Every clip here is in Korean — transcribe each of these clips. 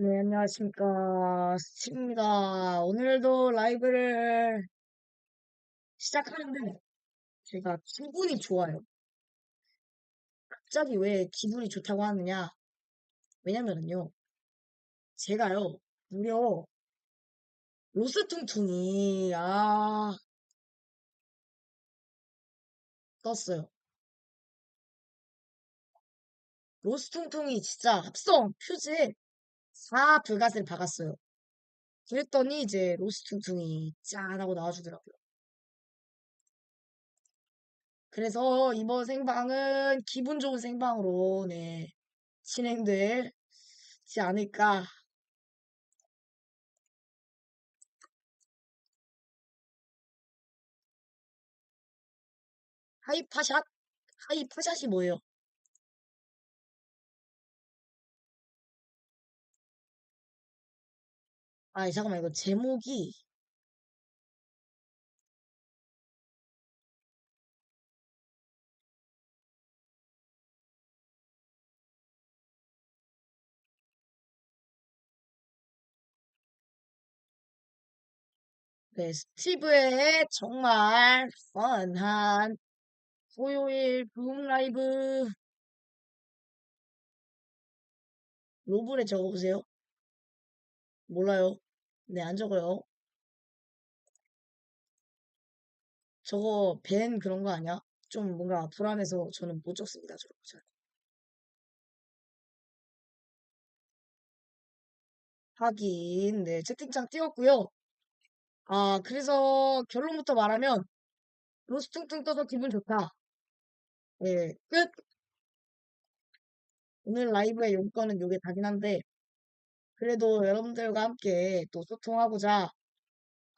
네, 안녕하십니까. 스치입니다. 오늘도 라이브를 시작하는데, 제가 기분이 좋아요. 갑자기 왜 기분이 좋다고 하느냐? 왜냐면은요, 제가요, 무려, 로스퉁퉁이, 아, 떴어요. 로스퉁퉁이 진짜 합성 퓨즈 에4 불갓을 박았어요. 그랬더니 이제 로스퉁퉁이 짠 하고 나와주더라고요. 그래서 이번 생방은 기분 좋은 생방으로, 네, 진행되지 않을까. 하이파샷? 하이파샷이 뭐예요? 아, 잠깐만, 이거 제목이, 네, 스티브의 정말 펀한 토요일 붐 라이브 로블에 적어보세요. 몰라요. 네, 안 적어요. 저거 밴 그런 거 아니야? 좀 뭔가 불안해서 저는 못 적습니다. 저런 거 잘. 하긴, 네, 채팅창 띄웠고요. 아, 그래서 결론부터 말하면 로스 퉁퉁 떠서 기분 좋다. 네, 끝! 오늘 라이브의 용건은 요게 다긴 한데, 그래도 여러분들과 함께 또 소통하고자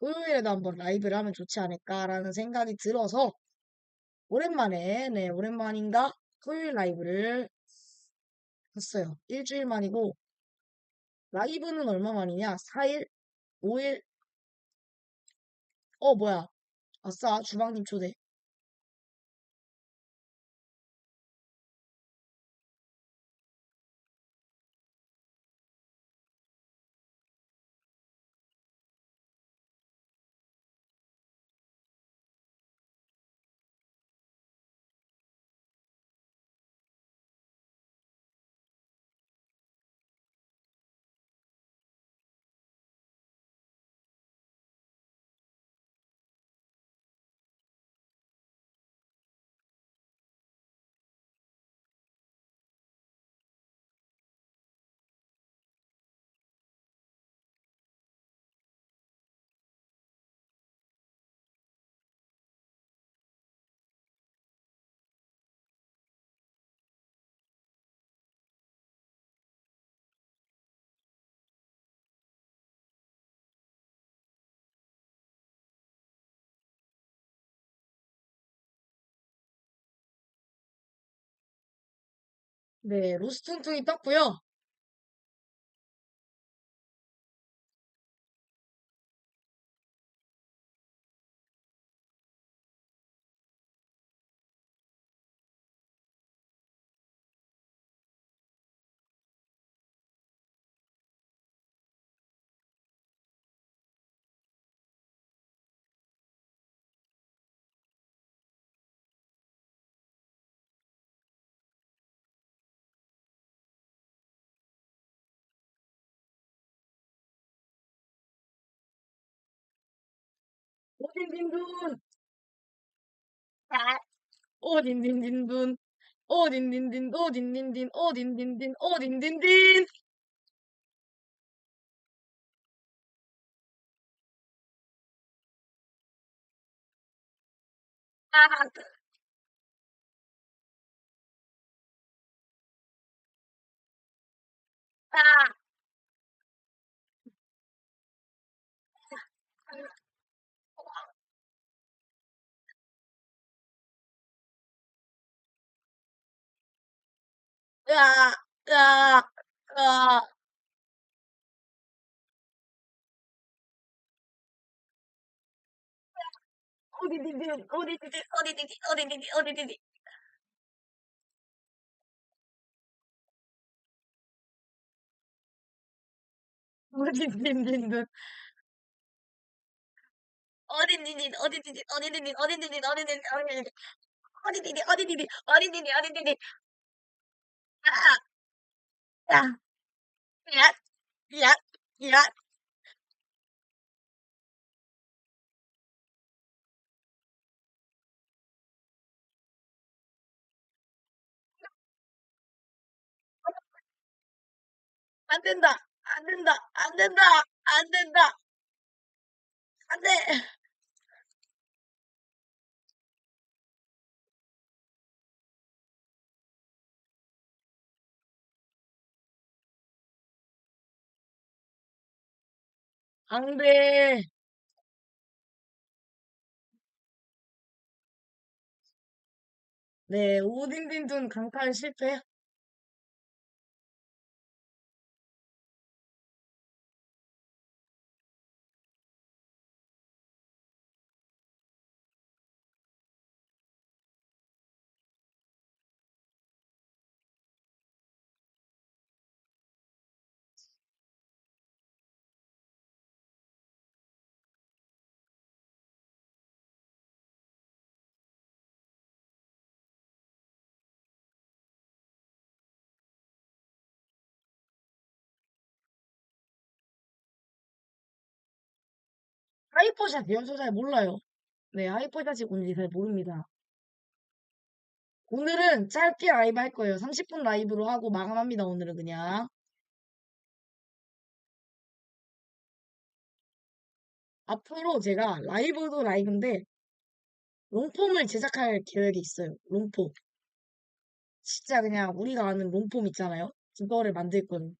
토요일에도 한번 라이브를 하면 좋지 않을까라는 생각이 들어서 오랜만에, 네, 오랜만인가 토요일 라이브를 했어요. 일주일 만이고, 라이브는 얼마 만이냐? 4일? 5일? 어, 뭐야. 아싸, 주방님 초대. 네, 로스퉁퉁이 떴고요. 오딘딘둔! 아, 오딘딘딘둔! 오딘딘딘, 오딘딘딘, 오딘딘 딘딘딘. 어딘딘딘딘 어딘딘딘 어딘딘딘 어딘딘딘 어딘딘딘 어딘딘딘 어딘딘딘 어딘딘딘 어딘딘딘 야, 야, 야, 야. 안 된다. 안 된다. 안 된다. 안 된다. 안 돼. 안 돼. 네, 오딘딘둔 강탈 실패. 하이퍼샷이요? 저 잘 몰라요. 네, 하이퍼샷이 뭔지 잘 모릅니다. 오늘은 짧게 라이브 할 거예요. 30분 라이브로 하고 마감합니다. 오늘은 그냥. 앞으로 제가 라이브도 라이브인데 롱폼을 제작할 계획이 있어요. 롱폼. 진짜 그냥 우리가 아는 롱폼 있잖아요. 그거를 만들 거예요.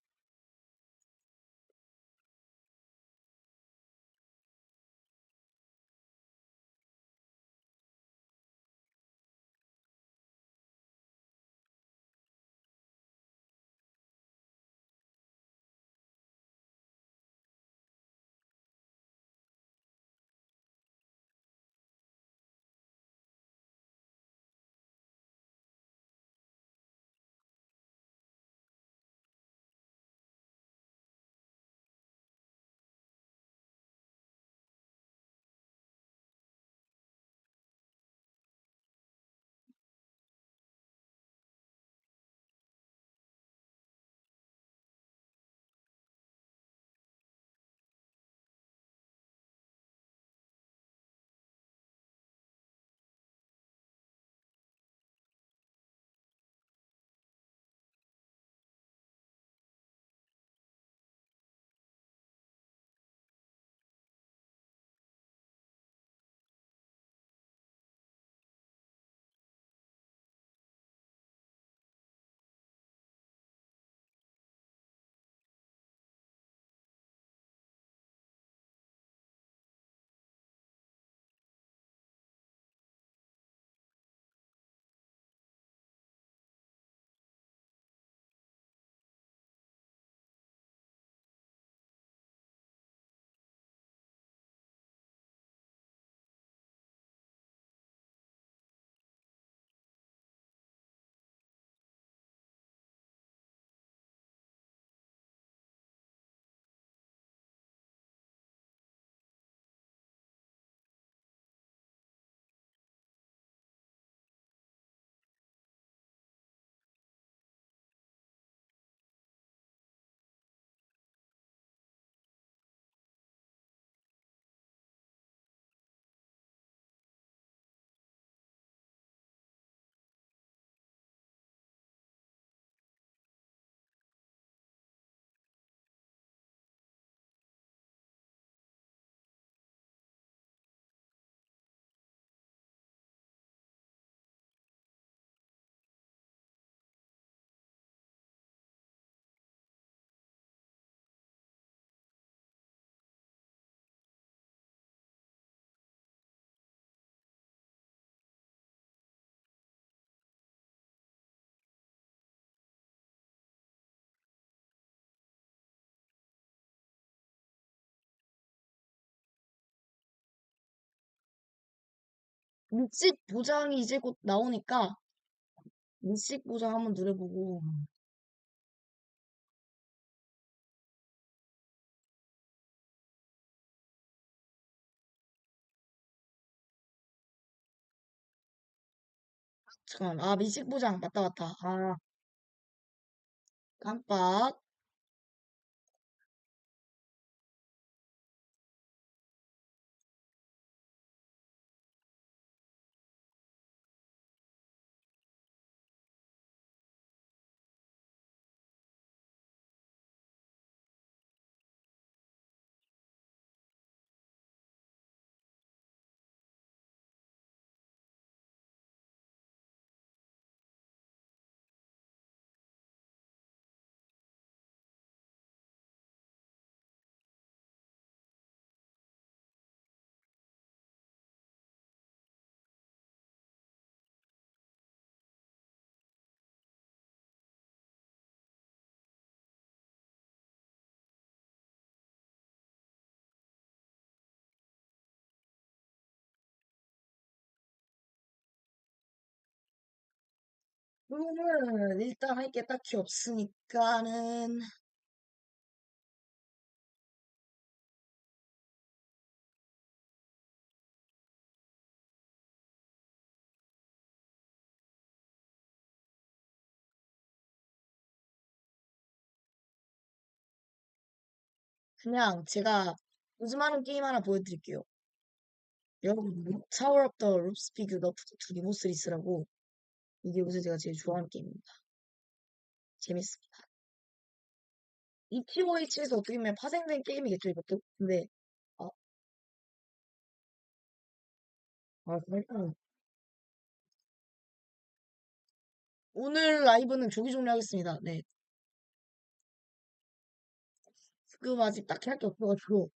음식 보장이 이제 곧 나오니까 음식 보장 한번 누려보고. 음. 잠깐만. 아 미식 보장. 맞다 맞다. 아. 깜빡. 그러면 일단 할 게 딱히 없으니까는 그냥 제가 요즘 하는 게임 하나 보여드릴게요. 여러분, 타워 오브 더 룹스피그 너프트 투 리모스리스라고 이게 요새 제가 제일 좋아하는 게임입니다. 재밌습니다. 이 TOH에서 어떻게 보면 파생된 게임이겠죠, 이것도? 근데, 아, 아, 그러니까 오늘 라이브는 조기 종료하겠습니다. 네. 지금 아직 딱히 할 게 없어가지고,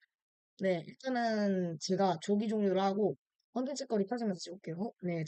네. 일단은 제가 조기 종료를 하고, 컨텐츠 거리 찾으면서 찍을게요. 네.